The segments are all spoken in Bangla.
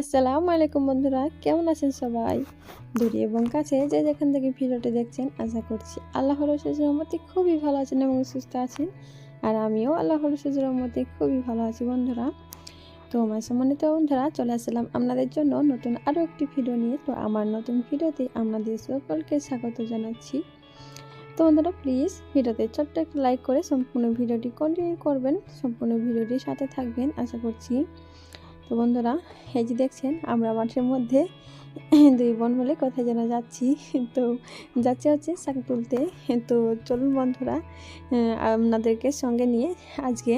আসসালামু আলাইকুম বন্ধুরা, কেমন আছেন সবাই? দূরে এবং কাছে যে যেখান থেকে ভিডিওটি দেখছেন, আশা করছি আল্লাহর রসের রহমতে খুবই ভালো আছেন এবং সুস্থ আছেন। আর আমিও আল্লাহর রসের রহমতে খুবই ভালো আছি বন্ধুরা। তো আমার সম্মানিত বন্ধুরা, চলে আসলাম আপনাদের জন্য নতুন আরও একটি ভিডিও নিয়ে। তো আমার নতুন ভিডিওতে আপনাদের সকলকে স্বাগত জানাচ্ছি। তো বন্ধুরা প্লিজ ভিডিওতে ছোট্ট একটা লাইক করে সম্পূর্ণ ভিডিওটি কন্টিনিউ করবেন, সম্পূর্ণ ভিডিওটির সাথে থাকবেন, আশা করছি। তো বন্ধুরা, এই যে দেখছেন, আমরা মাঠের মধ্যে দুই বোন বলে কোথায় যেন যাচ্ছি। তো যাচ্ছে হচ্ছে শাক তুলতে। তো চলুন বন্ধুরা আপনাদেরকে সঙ্গে নিয়ে আজকে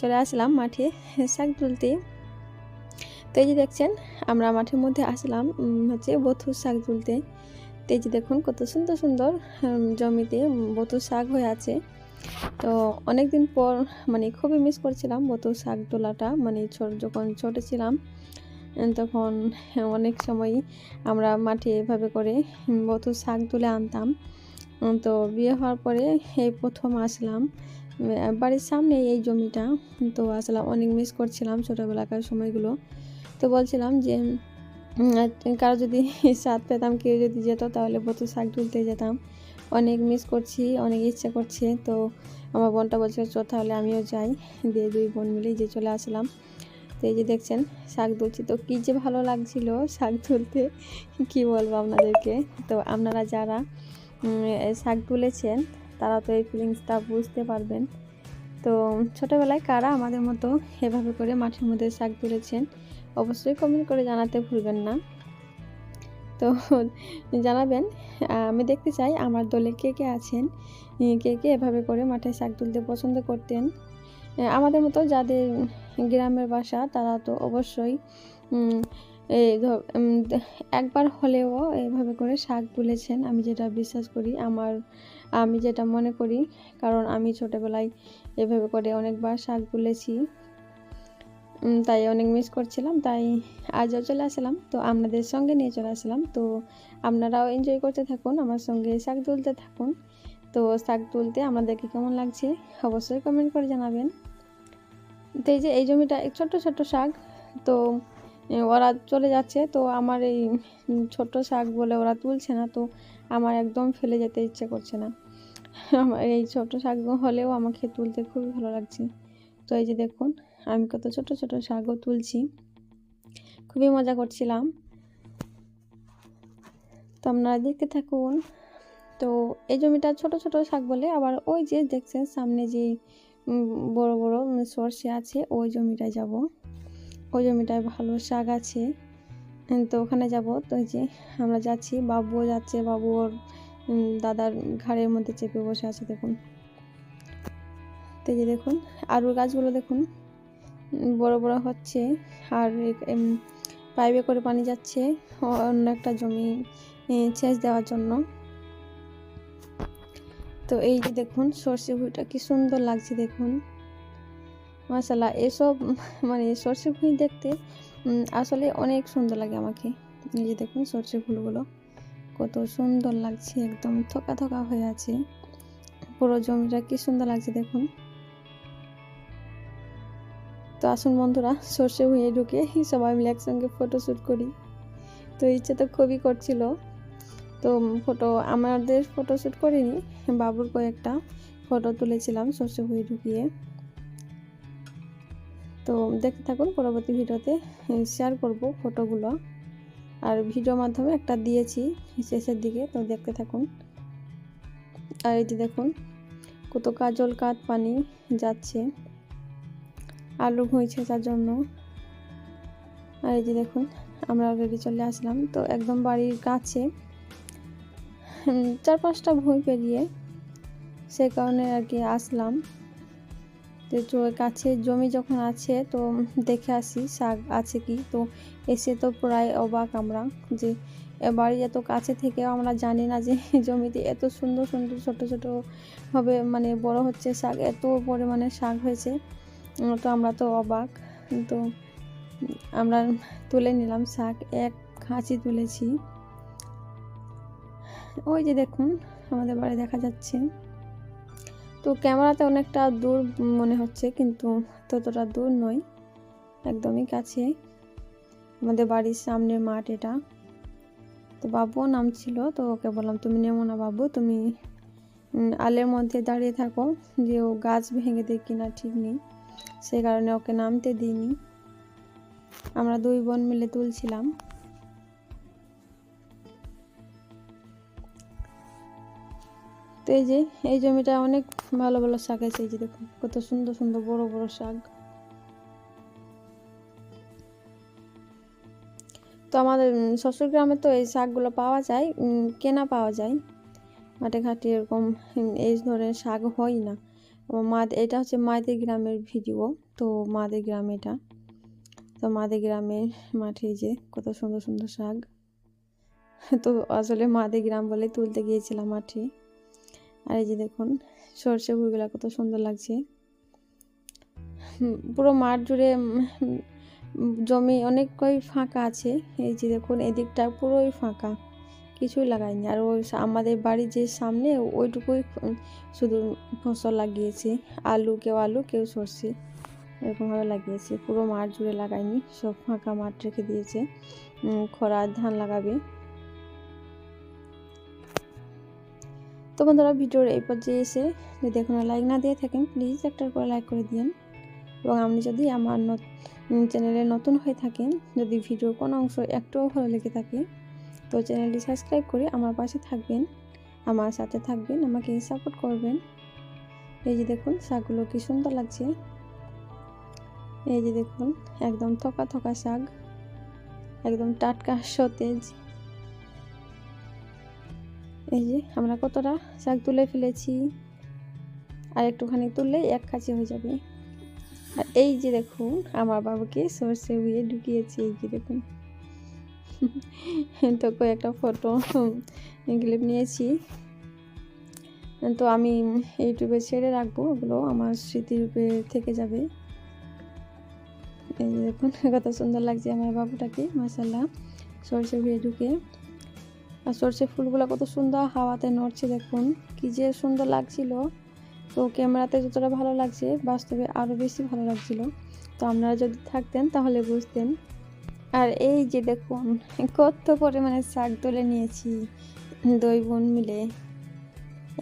চলে আসলাম মাঠে শাক তুলতে। তো এই যে দেখছেন, আমরা মাঠের মধ্যে আসলাম হচ্ছে বথুর শাক তুলতে। তো এই যে দেখুন, কত সুন্দর সুন্দর জমিতে বথুর শাক হয়ে আছে। তো অনেক দিন পর মানে খুবই মিস করছিলাম বতো শাক তোলাটা মানে ছোট, যখন ছোট ছিলাম তখন অনেক সময়ই আমরা মাঠে এভাবে করে বতো শাক তুলে আনতাম। তো বিয়ে হওয়ার পরে এই প্রথম আসলাম। বাড়ির সামনে এই জমিটা, তো আসলাম অনেক মিস করছিলাম ছোটোবেলাকার সময়গুলো। তো বলছিলাম যে কারও যদি স্বাদ পেতাম, কেউ যদি যেত, তাহলে বতো শাক তুলতে যেতাম। অনেক মিস করছি, অনেক ইচ্ছা করছে। তো আমার বোনটা বলছে চ তাহলে আমিও যাই। দিয়ে দুই বোন মিলেই যে চলে আসলাম। তো এই যে দেখছেন, শাক তুলছি। তো কী যে ভালো লাগছিল শাক তুলতে, কি বলব আপনাদেরকে? তো আপনারা যারা শাক তুলেছেন, তারা তো এই ফিলিংসটা বুঝতে পারবেন। তো ছোটোবেলায় কারা আমাদের মতো এভাবে করে মাঠের মধ্যে শাক তুলেছেন, অবশ্যই কমেন্ট করে জানাতে ভুলবেন না। তো জানাবেন আমি দেখতে চাই আমার দলে কে কে আছেন কে কে এভাবে করে মাঠে শাক তুলতে পছন্দ করতেন। আমাদের মতো যাদের গ্রামের বাসা, তারা তো অবশ্যই এই একবার হলেও এভাবে করে শাক তুলেছেন। আমি যেটা বিশ্বাস করি, আমার, আমি যেটা মনে করি, কারণ আমি ছোটোবেলায় এভাবে করে অনেকবার শাক তুলেছি। তাই অনেক মিস করছিলাম, তাই আজও চলে আসলাম। তো আপনাদের সঙ্গে নিয়ে চলে আসলাম। তো আপনারাও এনজয় করতে থাকুন, আমার সঙ্গে শাক তুলতে থাকুন। তো শাক তুলতে আমাদেরকে কেমন লাগছে অবশ্যই কমেন্ট করে জানাবেন। তো এই যে এই জমিটা ছোট্ট ছোট্ট শাক, তো ওরা চলে যাচ্ছে। তো আমার এই ছোট্ট শাক বলে ওরা তুলছে না, তো আমার একদম ফেলে যেতে ইচ্ছে করছে না। আমার এই ছোট শাক হলেও আমাকে তুলতে খুবই ভালো লাগছে। তো এই যে দেখুন আমি কত ছোট ছোট শাকও তুলছি। খুবই মজা করছিলাম। তো আপনারা দেখতে থাকুন। তো এই জমিটা ছোট ছোট শাক বলে, আবার ওই যে দেখছেন সামনে যে বড় বড় সর্ষে আছে, ওই জমিটায় যাব। ওই জমিটায় ভালো শাক আছে। তো ওখানে যাব। তো যে আমরা যাচ্ছি, বাবুও যাচ্ছে, বাবু ওর দাদার ঘাড়ের মধ্যে চেপে বসে আছে, দেখুন। তো যে দেখুন, আলুর গাছগুলো দেখুন। বড় বড় হচ্ছে আর পাইপে করে পানি যাচ্ছে অন্য একটা জমি সেচ দেওয়ার জন্য। তো এই যে দেখুন সর্ষে ভুঁইটা কি সুন্দর লাগছে দেখুন। মাশাল্লাহ এসব মানে সর্ষে ভুঁই দেখতে আসলে অনেক সুন্দর লাগে আমাকে। এই যে দেখুন সর্ষে ফুলগুলো কত সুন্দর লাগছে, একদম থোকা থোকা হয়ে আছে। পুরো জমিটা কি সুন্দর লাগছে দেখুন। তো আসুন বন্ধুরা সর্ষে ভুঁয়ে ঢুকে সবাই মিলে একসঙ্গে ফটো শ্যুট করি। তো ইচ্ছে তো খুবই করছিল। তো ফটো আমাদের ফটো শ্যুট করিনি, বাবুর কয়েকটা ফটো তুলেছিলাম সর্ষে ভুঁয়ে ঢুকিয়ে। তো দেখতে থাকুন, পরবর্তী ভিডিওতে শেয়ার করব ফটোগুলো আর ভিডিওর মাধ্যমে একটা দিয়েছি শেষের দিকে, তো দেখতে থাকুন। আর এই যে দেখুন, কত কাজল কাত পানি যাচ্ছে। আলু ভুঁই ছেঁচার জন্য। আর এই যে দেখুন, আমরা অলরেডি চলে আসলাম। তো একদম বাড়ির কাছে চার পাঁচটা ভুঁই পেরিয়ে সে কারণে আর কি আসলাম। তো কাছে জমি যখন আছে, তো দেখে আসি শাক আছে কি। তো এসে তো প্রায় অবাক আমরা যে বাড়ি এত কাছে থেকেও আমরা জানি না যে, জমিতে এত সুন্দর সুন্দর ছোট ছোট হবে মানে বড় হচ্ছে শাক, এত পরিমাণে শাক হয়েছে। তো আমরা তো অবাক। তো আমরা তুলে নিলাম শাক, এক খাঁচি তুলেছি। ওই যে দেখুন, আমাদের বাড়ি দেখা যাচ্ছে। তো ক্যামেরাতে অনেকটা দূর মনে হচ্ছে, কিন্তু ততটা দূর নয়, একদমই কাছে। আমাদের বাড়ির সামনের মাঠ এটা। তো বাবুও নাম ছিল তো ওকে বললাম, তুমি নেমো না বাবু, তুমি আলের মধ্যে দাঁড়িয়ে থাকো, যে ও গাছ ভেঙে দেয় কিনা ঠিক নেই। সেই কারণে ওকে নামতে দিইনি। আমরা দুই বোন মিলে তুলছিলাম। তো এই যে, এই জমিটা অনেক ভালো ভালো শাক আছে। এই যে দেখুন কত সুন্দর সুন্দর, বড় বড় শাক। তো আমাদের শ্বশুর গ্রামে তো এই শাকগুলো পাওয়া যায় কেনা পাওয়া যায়। মাঠে ঘাটে এরকম এই ধরনের শাক হয় না। ও মা এটা হচ্ছে মাদের গ্রামের ভিডিও তো মাদের গ্রাম এটা। তো মাদের গ্রামের মাঠে যে কত সুন্দর সুন্দর শাক। তো আসলে মাদের গ্রাম বলে তুলতে গিয়েছিলাম মাঠে। আর এই যে দেখুন, সর্ষে ফুলগুলা কত সুন্দর লাগছে। পুরো মাঠ জুড়ে জমি অনেকই ফাঁকা আছে। এই যে দেখুন, এদিকটা পুরোই ফাঁকা। কিছুই লাগায়নি আর ওই আমাদের বাড়ির যে সামনে ওইটুকুই শুধু ফসল লাগিয়েছে। আলু কেউ আলু কেউ সর্ষে এরকমভাবে লাগিয়েছে। পুরো মাঠ জুড়ে লাগায়নি সব ফাঁকা মাঠ রেখে দিয়েছে। উম, খরা ধান লাগাবে। তো বন্ধুরা ভিডিওর এই পর্যায়ে এসে যদি এখনও লাইক না দিয়ে থাকেন প্লিজ একটার করে লাইক করে দিন এবং আপনি যদি আমার চ্যানেলে নতুন হয়ে থাকেন যদি ভিডিওর কোনো অংশ একটুও ভালো লেগে থাকে তো চ্যানেলটি সাবস্ক্রাইব করে আমার পাশে থাকবেন, আমার সাথে থাকবেন, আমাকে সাপোর্ট করবেন। এই যে দেখুন, শাকগুলো কি সুন্দর লাগছে। এই যে দেখুন, একদম থকা থকা শাক, একদম টাটকা সতেজ। এই যে আমরা কতটা শাক তুলে ফেলেছি, আর একটুখানি তুললে এক কাছে হয়ে যাবে। আর এই যে দেখুন, আমার বাবাকে সর্ষে বুয়ে ঢুকিয়েছি, এই যে দেখুন। তো কয়েকটা ফটো ক্লিপ নিয়েছি। তো আমি ইউটিউবে ছেড়ে রাখব, ওগুলো আমার স্মৃতিরূপে থেকে যাবে। এই দেখুন, কত সুন্দর লাগছে আমার বাবুটাকে মাসাল্লাহ সর্ষে বুয়ে ঢুকে। আর সর্ষে ফুলগুলো কত সুন্দর হাওয়াতে নড়ছে দেখুন, কি যে সুন্দর লাগছিল। তো ক্যামেরাতে যতটা ভালো লাগছে, বাস্তবে আরও বেশি ভালো লাগছিল। তো আপনারা যদি থাকতেন তাহলে বুঝতেন। আর এই যে দেখুন, কত পরিমাণে শাক তুলে নিয়েছি, দই বোন মিলে।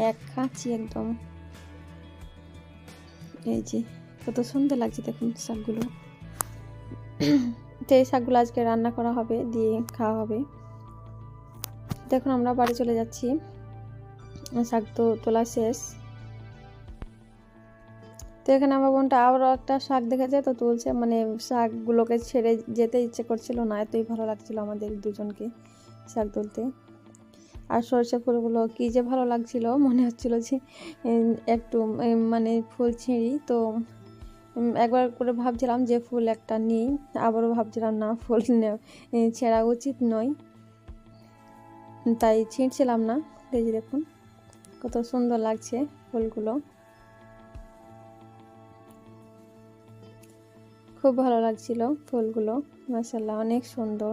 এক খাচ্ছি একদম। এই যে, কত সুন্দর লাগছে দেখুন শাকগুলো। তো এই শাকগুলো আজকে রান্না করা হবে, দিয়ে খাওয়া হবে। দেখুন আমরা বাড়ি চলে যাচ্ছি। শাক তো তোলা শেষ। এখানে আমার বোনটা আবারও একটা শাক দেখেছে তো তুলছে মানে শাকগুলোকে ছেড়ে যেতে ইচ্ছে করছিল না, এতই ভালো লাগছিল আমাদের দুজনকে শাক তুলতে। আর সরষে ফুলগুলো কী যে ভালো লাগছিল, মনে হচ্ছিল যে একটু মানে ফুল ছিঁড়ি, তো একবার করে ভাবছিলাম যে ফুল একটা নিই, আবারও ভাবছিলাম না ফুল ছেঁড়া উচিত নয়। তাই ছিঁড়ছিলাম না, এই দেখুন, কত সুন্দর লাগছে ফুলগুলো। খুব ভালো লাগছিল ফুলগুলো। মাসাল্লাহ অনেক সুন্দর।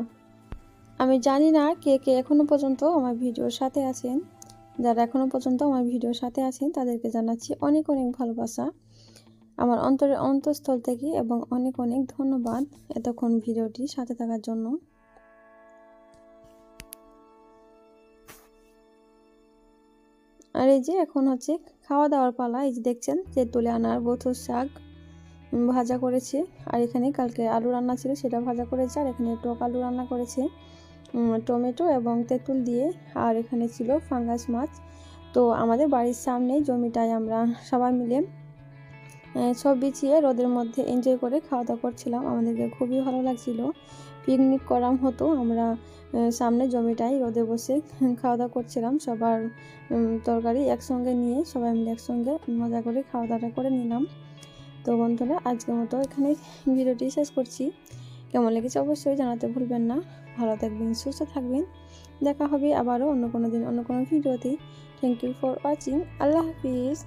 আমি জানি না কে কে এখনও পর্যন্ত আমার ভিডিওর সাথে আছেন। যারা এখনও পর্যন্ত আমার ভিডিওর সাথে আছেন, তাদেরকে জানাচ্ছি অনেক অনেক ভালোবাসা। আমার অন্তরের অন্তঃস্থল থেকে এবং অনেক অনেক ধন্যবাদ এতক্ষণ ভিডিওটি সাথে থাকার জন্য। আর এই যে এখন হচ্ছে খাওয়া দাওয়ার পালা, এই যে দেখছেন যে তুলে আনার বথুর শাক। ভাজা করেছে। আর এখানে কালকে আলু রান্না ছিল, সেটা ভাজা করেছে। আর এখানে টক আলু রান্না করেছে। টমেটো এবং তেঁতুল দিয়ে। আর এখানে ছিল ফাঙ্গাস মাছ। তো আমাদের বাড়ির সামনেই জমিটায় আমরা সবাই মিলে সব বিছিয়ে রোদের মধ্যে এনজয় করে খাওয়া দাওয়া করছিলাম। আমাদেরকে খুবই ভালো লাগছিল। পিকনিক করাম হতো। আমরা সামনে জমিটায় রোদে বসে খাওয়া দাওয়া করছিলাম। সবার তরকারি একসঙ্গে নিয়ে সবাই মিলে একসঙ্গে মজা করে খাওয়া দাওয়াটা করে নিলাম। তো বন্ধুরা, আজকের মতো এখানে ভিডিওটি শেষ করছি। কেমন লেগেছে অবশ্যই জানাতে ভুলবেন না। ভালো থাকবেন, সুস্থ থাকবেন। দেখা হবে আবারও অন্য কোনো দিন, অন্য কোনো ভিডিওতে। থ্যাংক ইউ ফর ওয়াচিং আল্লাহ হাফিজ।